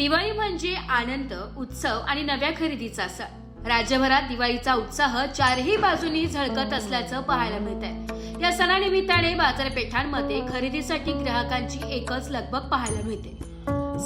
दिवाळी म्हणजे आनंद उत्सव आणि नव्या खरेदीचा सण. राज्यभरात दिवाळीचा उत्साह चारही बाजूनी झळकत असल्याचं पाहायला मिळत आहे या सणानिमित्ताने बाजारपेठांमध्ये खरेदीसाठी ग्राहकांची एकच लगबग पाहायला मिळते.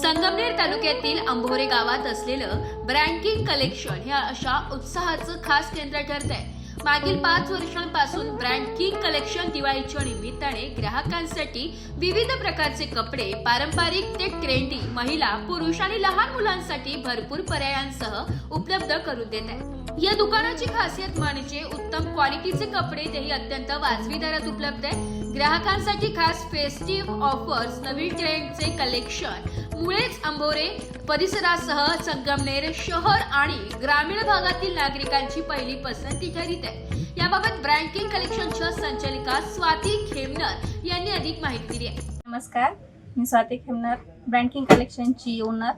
संगमनेर तालुक्यातील अंभोरे गावात असलेलं ब्रँकिंग कलेक्शन हे अशा उत्साहाचं खास केंद्र ठरत आहे मागील पाच वर्षांपासून ब्रँड किंग कलेक्शन दिवाळीच्या निमित्ताने ग्राहकांसाठी विविध प्रकारचे कपडे पारंपरिक ते ट्रेंडी महिला पुरुष आणि लहान मुलांसाठी भरपूर पर्यायांसह उपलब्ध करून देत आहे या दुकानाची खासियत म्हणजे उत्तम क्वालिटीचे कपडे तेही अत्यंत वाजवी दरात उपलब्ध आहे ग्राहकांसाठी खास फेस्टिव्ह ऑफर्स नवीन ट्रेंडचे कलेक्शन मुळेच अंबोरे परिसरासह संगमनेर शहर आणि ग्रामीण भागातील नागरिकांची पहिली पसंती ठरीत आहे. याबाबत ब्रँकिंग कलेक्शनच्या संचालिका स्वाती खेमनर यांनी अधिक माहिती दिली आहे. नमस्कार मी स्वाती खेमनर बँकिंग कलेक्शनची ओनर.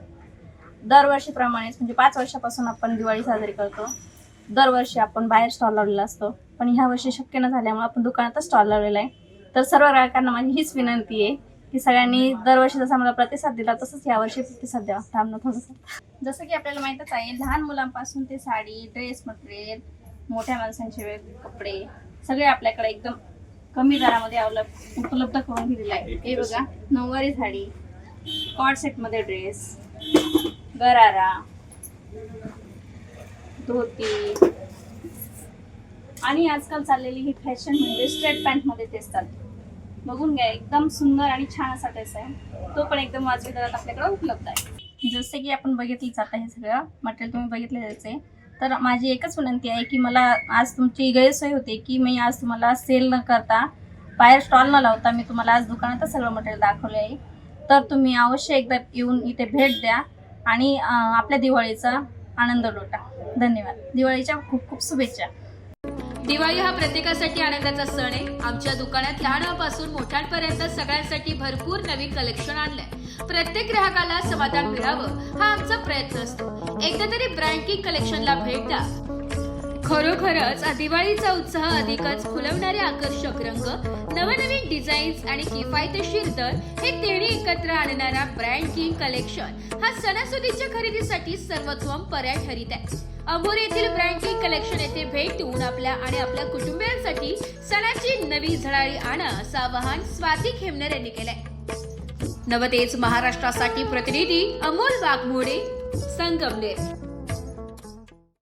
दरवर्षीप्रमाणेच म्हणजे पाच वर्षापासून आपण दिवाळी साजरी करतो. दरवर्षी आपण बाहेर स्टॉल लावलेला असतो. पण ह्या वर्षी शक्य न झाल्यामुळे आपण दुकानातच स्टॉल लावलेला आहे. तर सर्व ग्राहकांना माझी हीच विनंती आहे की सगळ्यांनी दरवर्षी जसा मला प्रतिसाद दिला तसंच यावर्षी प्रतिसाद द्यावा थांबणं थोडंसं. जसं की आपल्याला माहीतच आहे लहान मुलांपासून ते साडी ड्रेस मटेरियल मोठ्या माणसांचे कपडे सगळे आपल्याकडे एकदम कमी दरामध्ये अवलंब उपलब्ध करून दिलेलं आहे. हे बघा नऊवारी साडी कॉट सेटमध्ये ड्रेस गरारा धोती आणि आजकाल चाललेली ही फॅशन म्हणजे स्ट्रेट पॅन्टमध्ये तेच चालते बघून घ्या. एकदम सुंदर आणि छान असा ड्रेस आहे. तो पण एकदम वाजवी दरात आपल्याकडे उपलब्ध आहे. जसे की आपण बघितलंच आता हे सगळं मटेरियल तुम्ही बघितलेलंच आहे तर माझी एकच विनंती आहे की मला आज तुमची गैरसोय होते की मी आज तुम्हाला सेल न करता बाहेर स्टॉल न लावता मी तुम्हाला आज दुकानातच सगळं मटेरियल दाखवले आहे. तर तुम्ही अवश्य एकदा येऊन इथे भेट द्या आणि आपल्या दिवाळीचा आनंद लुटा. धन्यवाद. दिवाळीच्या खूप खूप शुभेच्छा. दिवाळी हा प्रत्येकासाठी आनंदाचा सण आहे. आमच्या दुकानात लहानापासून मोठ्यांपर्यंत सगळ्यांसाठी भरपूर नवीन कलेक्शन आणलंय. प्रत्येक ग्राहकाला समाधान मिळावं हा आमचा प्रयत्न असतो. एकदा तरी ब्रँकिंग कलेक्शनला भेट द्या. खरोखरच दिवाळीचा उत्साह अधिकच फुलवणारे आकर्षक रंग नवनवीन डिझाईन्स आणि किफायतशीर दर हे तिन्ही एकत्र आणणारा ब्रँड किंग कलेक्शन हा सणासुदीच्या खरेदीसाठी सर्वोत्तम पर्याय ठरीत आहे. अमोर येथील ब्रँड किंग कलेक्शन येथे भेट देऊन आपल्या आणि आपल्या कुटुंबियांसाठी सणाची नवी झळाळी आणा असं आवाहन स्वाती खेमनर यांनी केलंय. नवतेज महाराष्ट्रासाठी प्रतिनिधी अमोल वाघमोडे संगमनेर.